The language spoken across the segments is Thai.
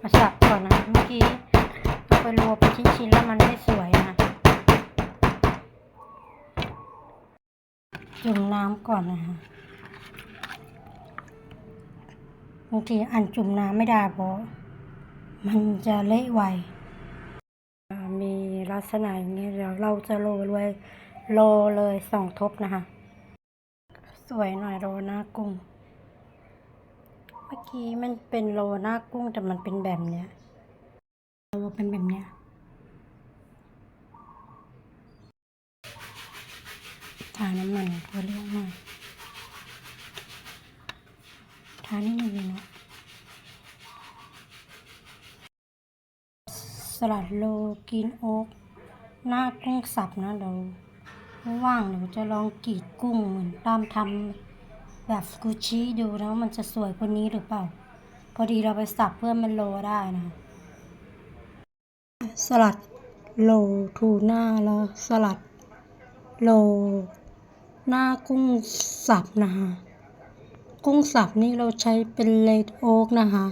มาสับก่อนนะเมื่อกี้เอาไปรัวเป็นชิ้นๆแล้วมันไม่สวยนะจุ่มน้ำก่อนนะคะบางทีอันจุ่มน้ำไม่ได้เพราะมันจะเละไวมีลักษณะอย่างนี้เดี๋ยวเราจะโรยเลยโรยเลยสองทบนะคะ สวยหน่อยโรหน้ากุ้ง มื่อกี้มันเป็นโรหน้ากุ้งแต่มันเป็นแบบเนี้ยโรเป็นแบบเนี้ยทาน้ำมันตัวเรียกหน่อยทานิดนึงเลยเนาะสลัดโลกินโอ๊กหน้ากุ้งสับนะเดี๋ยวว่างเดี๋ยวจะลองกรีดกุ้งเหมือนตามทำ แบบสกูชี่ดูนะว่ามันจะสวยกว่านี้หรือเปล่า พอดีเราไปสับเพื่อมันโลได้นะ สลัดโลทูน่าแล้วสลัดโล หน้ากุ้งสับนะคะกุ้งสับนี่เราใช้เป็นเลดโอ๊กนะคะ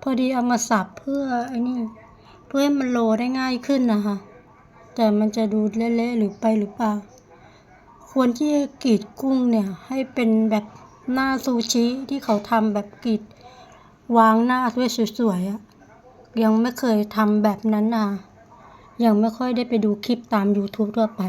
พอดีเอามาสับเพื่อไอ้นี่เพื่อให้มันโลได้ง่ายขึ้นนะคะ แต่มันจะดูเละๆหรือไปหรือเปล่า ควรที่จะกรีดกุ้งเนี่ยให้เป็นแบบหน้าซูชิที่เขาทำแบบกรีดวางหน้าด้วยสวยๆอะยังไม่เคยทำแบบนั้นนะยังไม่ค่อยได้ไปดูคลิปตาม YouTube ทั่วไป